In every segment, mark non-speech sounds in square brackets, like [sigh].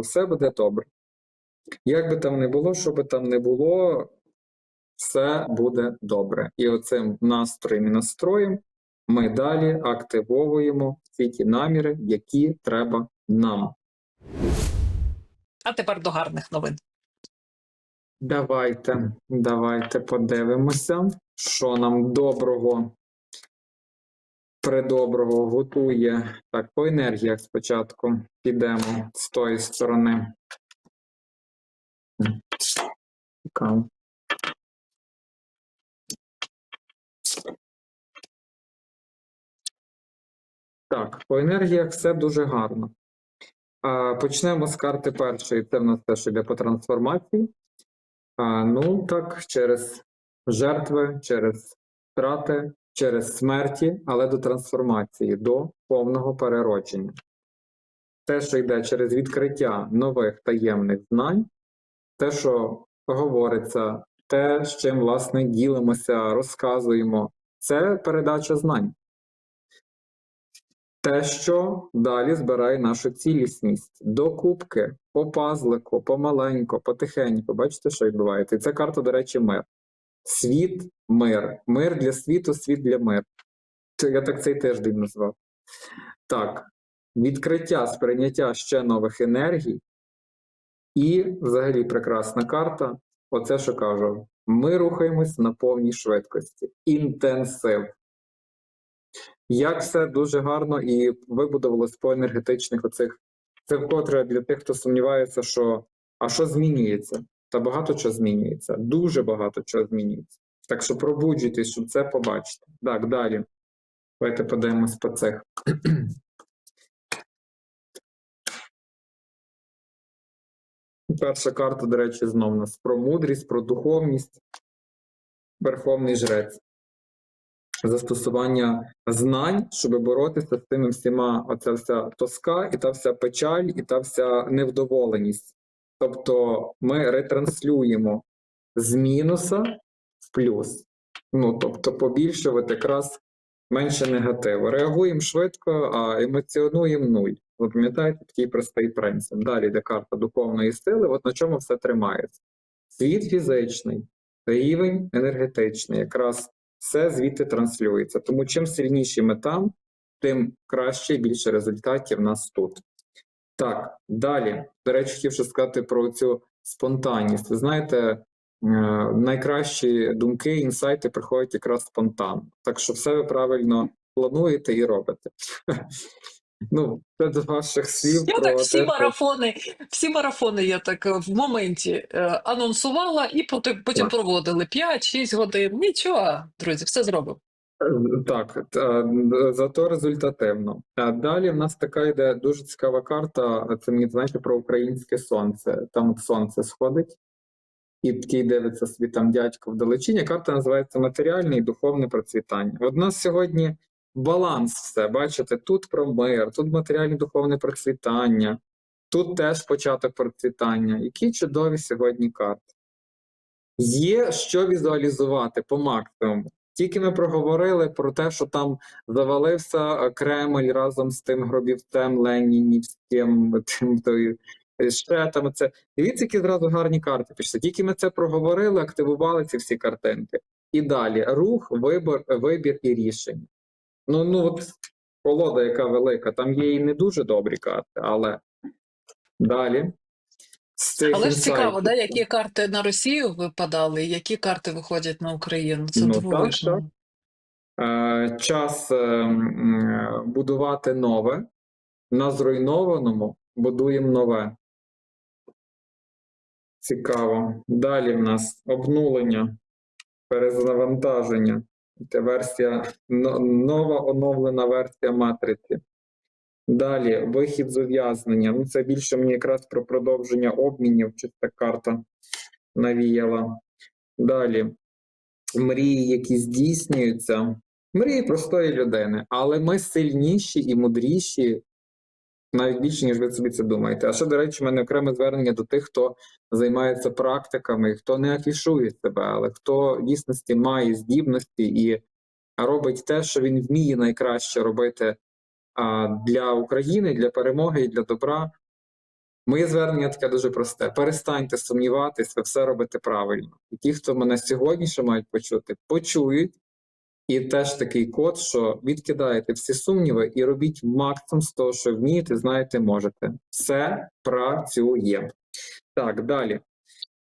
все буде добре. Як би там не було, що би там не було, все буде добре. І оцим настроєм і настроєм ми далі активовуємо всі ті наміри, які треба нам. А тепер до гарних новин. Давайте, давайте подивимося, що нам доброго, придоброго готує. Так, по енергіях спочатку підемо з тої сторони. Так, по енергіях все дуже гарно. А, Почнемо з карти першої. Це в нас теж іде по трансформації. А, ну так, через жертви, через втрати, через смерті, але до трансформації, до повного переродження. Те, що йде через відкриття нових таємних знань, те, що говориться, те, з чим власне ділимося, розказуємо, це передача знань. Те, що далі збирає нашу цілісність до кубки, по пазлику, помаленько, потихеньку. Бачите, що відбувається? І це карта, до речі, мир. Світ, мир. Мир для світу, світ для миру. Я так цей тиждень назвав. Так, відкриття, сприйняття ще нових енергій. І взагалі прекрасна карта. Оце, що кажу, ми рухаємось на повній швидкості. Інтенсив. Як все дуже гарно і вибудовалось по енергетичних оцих. Це вкотре для тих, хто сумнівається, що а що змінюється? Та багато чого змінюється. Дуже багато чого змінюється. Так що пробуджуйтесь, щоб це побачити. Так, далі. Давайте подивимось по цих. [clears throat] Перша карта, до речі, знов нас про мудрість, про духовність. Верховний жрець. Застосування знань, щоб боротися з тими всіма, оця вся тоска, і та вся печаль, і та вся невдоволеність. Тобто ми ретранслюємо з мінуса в плюс. Ну, тобто, побільшувати якраз менше негативу. Реагуємо швидко, а емоціонуємо нуль. Ви пам'ятаєте, такий простий принцип. Далі йде карта духовної сили, от на чому все тримається. Світ фізичний, рівень енергетичний, якраз все звідти транслюється. Тому чим сильніші ми там, тим краще і більше результатів в нас тут. Так, далі. До речі, хотів ще сказати про цю спонтанність. Ви знаєте, е, найкращі думки, інсайти приходять якраз спонтанно. Так що все ви правильно плануєте і робите. [laughs] Ну, це до ваших слів. Я про так всі те, марафони, всі марафони я так е, в моменті е, анонсувала і потім, потім проводили 5-6 годин. Нічого, друзі, все зробимо. Е, Так, зато результативно. Далі в нас така йде дуже цікава карта. Це мені знаєте про українське сонце. Там от сонце сходить, і такий дивиться собі там дядько вдалечині. Карта називається матеріальне і духовне процвітання. От у нас сьогодні баланс все. Бачите, тут про мир, тут матеріальне духовне процвітання, тут теж початок процвітання. Які чудові сьогодні карти. Є що візуалізувати по максимуму. Тільки ми проговорили про те, що там завалився е, Кремль разом з тим гробівцем Ленінівським, тим тою, е, ще там це. Дивіться, які зразу гарні карти пішли. Тільки ми це проговорили, активували ці всі картинки. І далі рух, вибір, вибір і рішення. Ну, ну от колода, яка велика, там є і не дуже добрі карти, але далі. Але ж цікаво, да, які карти на Росію випадали, і які карти виходять на Україну. Це Ну, так, дивовижно. Е, час е, е, будувати нове. На зруйнованому будуємо нове. Цікаво. Далі в нас обнулення, перезавантаження. Це версія, нова оновлена версія матриці. Далі вихід з ув'язнення. Ну, це більше мені якраз про продовження обмінів, чиста карта навіяла. Далі мрії, які здійснюються. Мрії простої людини, але ми сильніші і мудріші, навіть більше, ніж ви собі це думаєте. А ще, до речі, в мене окреме звернення до тих, хто займається практиками, хто не афішує себе, але хто в дійсності має здібності і робить те, що він вміє найкраще робити для України, для перемоги і для добра. Моє звернення таке дуже просте: перестаньте сумніватись, ви все робите правильно. І ті, хто мене сьогодні ще мають почути, почують. І теж такий код, що відкидаєте всі сумніви і робіть максимум з того, що вмієте, знаєте, можете. Все працює. Так, далі.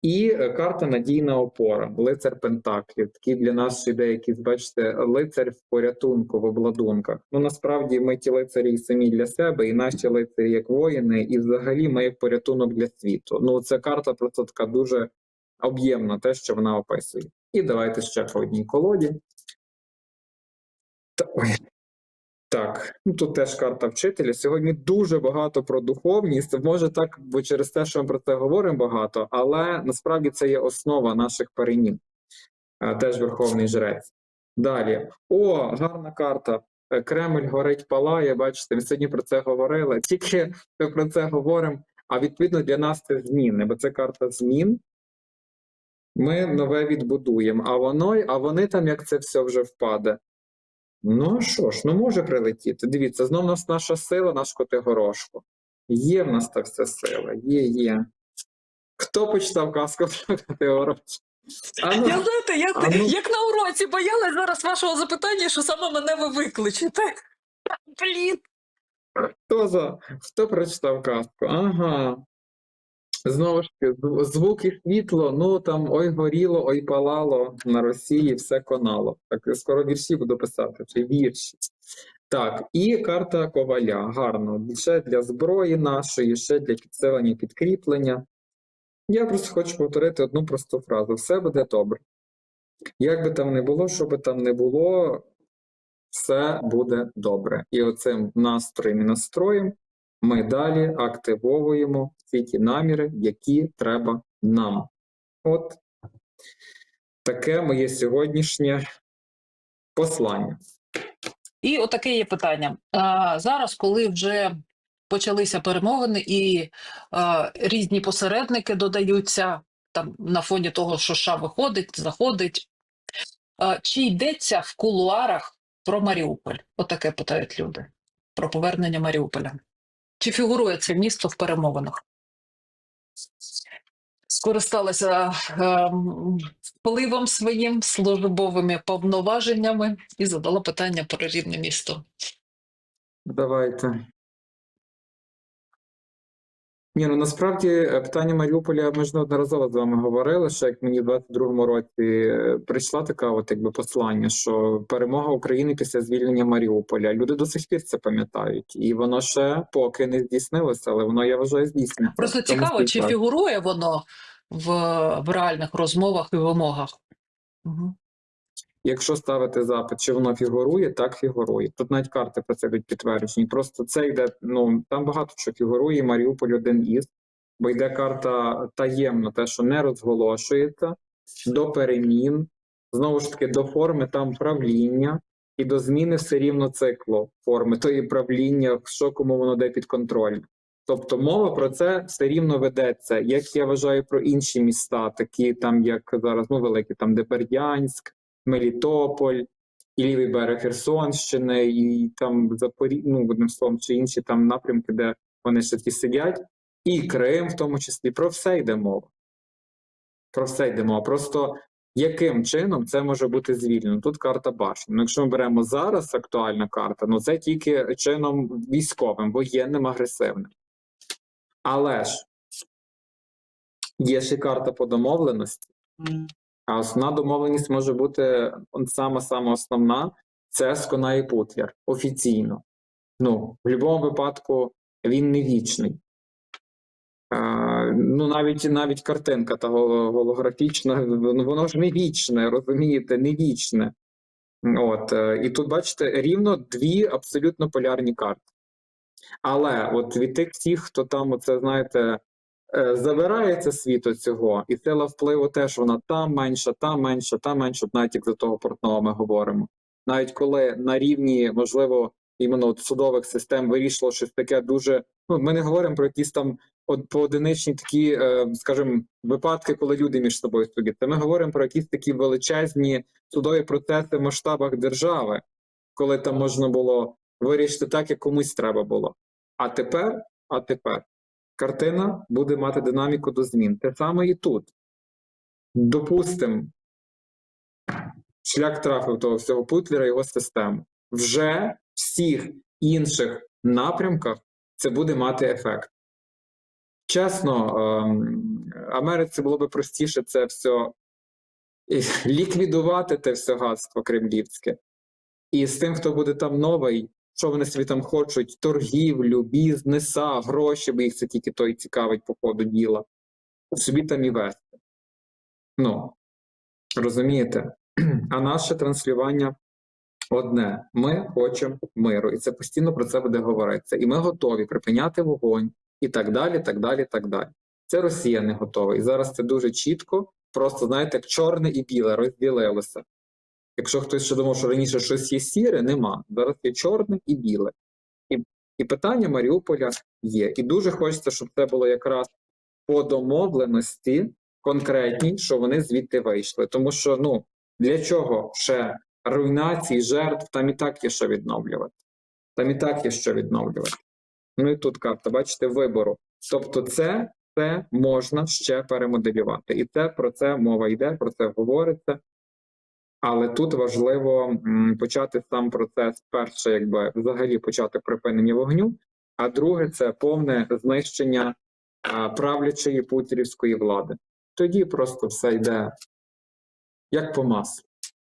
І е, карта надійна опора, лицар Пентаклів. Такий для нас ще деякі, бачите, лицар в порятунку, в обладунках. Ну насправді ми ті лицарі самі для себе, і наші лицарі як воїни, і взагалі ми як порятунок для світу. Ну ця карта просто така дуже об'ємна, те, що вона описує. І давайте ще по одній колоді. Та- ой. Так, ну тут теж карта вчителя. Сьогодні дуже багато про духовність. Може так, бо через те, що ми про це говоримо багато, але насправді це є основа наших перемін. Е, Теж Верховний Жрець. Далі. О, гарна карта. Е, Кремль горить палає. Бачите, ми сьогодні про це говорили. Тільки ми про це говоримо. А відповідно для нас це зміни, бо це карта змін. Ми нове відбудуємо, а воно, а вони там, як це все вже впаде. Ну а що ж, ну може прилетіти. Дивіться, знов у нас наша сила, наш Котигорошко. Є в нас та вся сила, є, є. Хто почитав казку про Котигорошко? А ну, Я знаєте, як, ну. як на уроці боялась зараз вашого запитання, що саме мене ви викличете. Блін. хто, за, хто прочитав казку? Ага. Знову ж таки, звук і світло, ну там ой горіло, ой палало на Росії, все конало. Так я скоро вірші буду писати, чи вірші. Так, і карта коваля. Гарно. Ще для зброї нашої, ще для підсилення підкріплення. Я просто хочу повторити одну просту фразу: все буде добре. Як би там не було, що би там не було, все буде добре. І оцим настроєм і настроєм ми далі активовуємо всі ті наміри, які треба нам. От таке моє сьогоднішнє послання. І отаке є питання. А, зараз, коли вже почалися перемовини і а, різні посередники додаються там на фоні того, що США виходить, заходить. А, чи йдеться в кулуарах про Маріуполь? Отаке питають люди про повернення Маріуполя. Чи фігурує це місто в перемовинах? Скористалася е, впливом своїм службовими повноваженнями і задала питання про рідне місто. Давайте. Ні, ну насправді е, питання Маріуполя ми ж неодноразово з вами говорили, що як мені в 22-му році е, прийшла така от якби послання, що перемога України після звільнення Маріуполя. Люди до сих пір це пам'ятають, і воно ще поки не здійснилося, але воно я вважаю здійсниться. Просто В цьому цікаво, чи фігурує воно в, в реальних розмовах і вимогах. Угу. Якщо ставити запит, чи воно фігурує, так фігурує. Тут навіть карти про це будуть підтверджені. Просто це йде. Ну там багато що фігурує. Маріуполь один із, бо йде карта таємно, те, що не розголошується, до перемін, знову ж таки, до форми там правління, і до зміни все рівно циклу форми тої правління, що кому воно де під контроль. Тобто мова про це все рівно ведеться, як я вважаю про інші міста, такі там, як зараз ну великі, там де Бердянськ, Мелітополь, і лівий берег Херсонщини, і там Запорі... ну, одним словом, чи інші там напрямки, де вони ще ті сидять, і Крим, в тому числі, про все йде мова. Про все йде мова. Просто яким чином це може бути звільнено? Тут карта башні. Ну, якщо ми беремо зараз актуальна карта, ну це тільки чином військовим, воєнним, агресивним. Але ж є ще карта по домовленості. А основна домовленість може бути он сама сама основна це скона і путвір офіційно. Ну, в будь-якому випадку він не вічний. А, ну, навіть навіть картинка та голографічна, воно ж не вічне, розумієте, не вічне. От, е, і тут, бачите, рівно дві абсолютно полярні карти. Але от від тих всіх, хто там, оце, знаєте, е, забирається світу цього, і сила впливу теж вона там менша, там менша, там менша, навіть як за того портного ми говоримо. Навіть коли на рівні, можливо, іменно от судових систем вирішило щось таке дуже. Ну, ми не говоримо про якісь там от поодиничні такі, е, скажімо, випадки, коли люди між собою судяться. Ми говоримо про якісь такі величезні судові процеси в масштабах держави, коли там можна було вирішити так, як комусь треба було. А тепер, а тепер картина буде мати динаміку до змін. Те саме і тут. Допустимо, шлях трафив того всього Путлера, його систему. Вже всіх інших напрямках це буде мати ефект. Чесно, ем, Америці було би простіше це все ліквідувати те все гадство кремлівське. І з тим, хто буде там новий, що вони собі там хочуть, торгівлю, бізнеса, гроші, бо їх це тільки той цікавить по ходу діла, собі там і вести. Ну, розумієте? [clears throat] А наше транслювання одне: ми хочемо миру, і це постійно про це буде говоритися. І ми готові припиняти вогонь, і так далі, так далі, так далі. Це Росія не готова. І зараз це дуже чітко, просто знаєте, як чорне і біле розділилося. Якщо хтось ще думав, що раніше щось є сіре, нема. Зараз є чорне і біле. І, і питання Маріуполя є. І дуже хочеться, щоб це було якраз по домовленості конкретній, що вони звідти вийшли. Тому що ну для чого ще руйнації, жертв, там і так є що відновлювати. Там і так є що відновлювати. Ну і тут карта, бачите, вибору. Тобто, це, це можна ще перемоделювати. І це про це мова йде, про це говориться. Але тут важливо почати сам процес, перше, якби взагалі почати припинення вогню, а друге це повне знищення правлячої путірівської влади. Тоді просто все йде як по маслу.